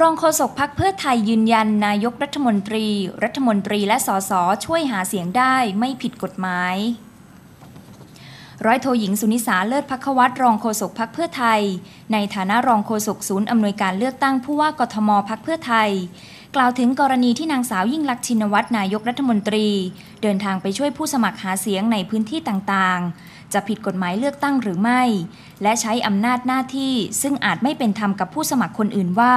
รองโฆษกพักเพื่อไทยยืนยันนายกรัฐมนตรี รัฐมนตรีและสสช่วยหาเสียงได้ไม่ผิดกฎหมาย ร้อยโทหญิงสุนิสาเลิศพักวัตรรองโฆษกพักเพื่อไทย ในฐานะรองโฆษกศูนย์อำนวยการเลือกตั้งผู้ว่ากทมพักเพื่อไทย กล่าวถึงกรณีที่นางสาวยิ่งลักษณ์ชินวัตรนายกรัฐมนตรี เดินทางไปช่วยผู้สมัครหาเสียงในพื้นที่ต่างๆ จะผิดกฎหมายเลือกตั้งหรือไม่ และใช้อำนาจหน้าที่ซึ่งอาจไม่เป็นธรรมกับผู้สมัครคนอื่นว่า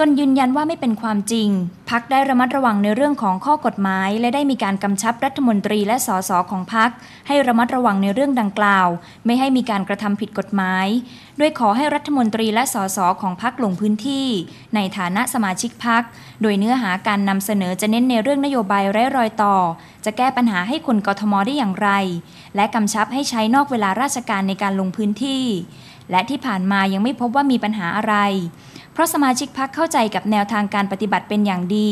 ตนยืนยันว่าไม่เป็นความจริง พักได้ระมัดระวังในเรื่องของข้อกฎหมาย และได้มีการกำชับรัฐมนตรีและสสของพักให้ระมัดระวังในเรื่องดังกล่าว ไม่ให้มีการกระทำผิดกฎหมายโดยขอให้รัฐมนตรีและสสของพักลงพื้นที่ ในฐานะสมาชิกพัก โดยเนื้อหาการนำเสนอจะเน้นในเรื่องนโยบายไร้รอยต่อ จะแก้ปัญหาให้คนกทมได้อย่างไร และกำชับให้ใช้นอกเวลาราชการในการลงพื้นที่ และที่ผ่านมายังไม่พบว่ามีปัญหาอะไร ราะสมาชิกพักเข้าใจกับแนวทางการปฏิบัติเป็นอย่างดี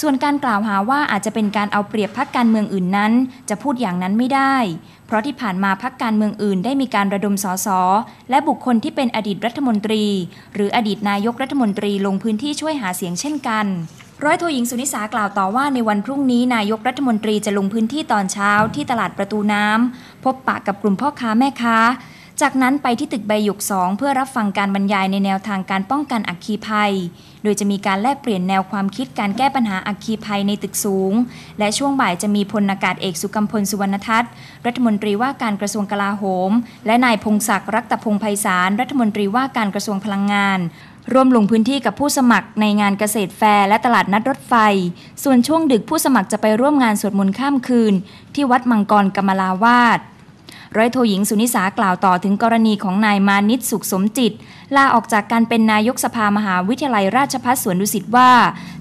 ส่วนการกล่าวหาว่าอาจจะเป็นการเอาเปรียบพักการเมืองอื่นนั้น จะพูดอย่างนั้นไม่ได้ เพราะที่ผ่านมาพักการเมืองอื่นได้มีการระดมสสและบุคคลที่เป็นอดีตรัฐมนตรี หรืออดีตนายกรัฐมนตรีลงพื้นที่ช่วยหาเสียงเช่นกันร้อยโทหญิงสุนิสากล่าวต่อว่าในวันพรุ่งนี้นายกรัฐมนตรีจะลงพื้นที่ตอนเช้าที่ตลาดประตูน้ำพบปะกับกลุ่มพ่อค้าแม่ค้า จากนั้นไปที่ตึกใบหยกสองเพื่อรับฟังการบรรยายในแนวทางการป้องกันอัคคีภัย โดยจะมีการแลกเปลี่ยนแนวความคิดการแก้ปัญหาอัคคีภัยในตึกสูง และช่วงบ่ายจะมีพลอากาศเอกสุกัมพลสุวรรณทัศน์รัฐมนตรีว่าการกระทรวงกลาโหม และนายพงศักดิ์รักตพงไพศาลรัฐมนตรีว่าการกระทรวงพลังงาน ร่วมลงพื้นที่กับผู้สมัครในงานเกษตรแฟร์และตลาดนัดรถไฟ ส่วนช่วงดึกผู้สมัครจะไปร่วมงานสวดมนต์ข้ามคืน ที่วัดมังกรกมลาวาส ร้อยโทหญิงสุนิสากล่าวต่อถึงกรณีของนายมานิตสุขสมจิต ลาออกจากการเป็นนายกสภามหาวิทยาลัยราชภัฏสวนดุสิตว่า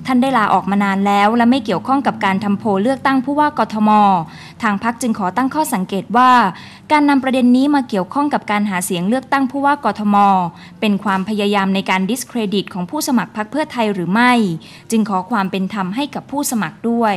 ท่านได้ลาออกมานานแล้ว และไม่เกี่ยวข้องกับการทำโพเลือกตั้งผู้ว่ากทม ทางพักจึงขอตั้งข้อสังเกตว่า การนำประเด็นนี้มาเกี่ยวข้องกับการหาเสียงเลือกตั้งผู้ว่ากทม เป็นความพยายามในการดิสเครดิตของผู้สมัครพรรคเพื่อไทยหรือไม่ จึงขอความเป็นธรรมให้กับผู้สมัครด้วย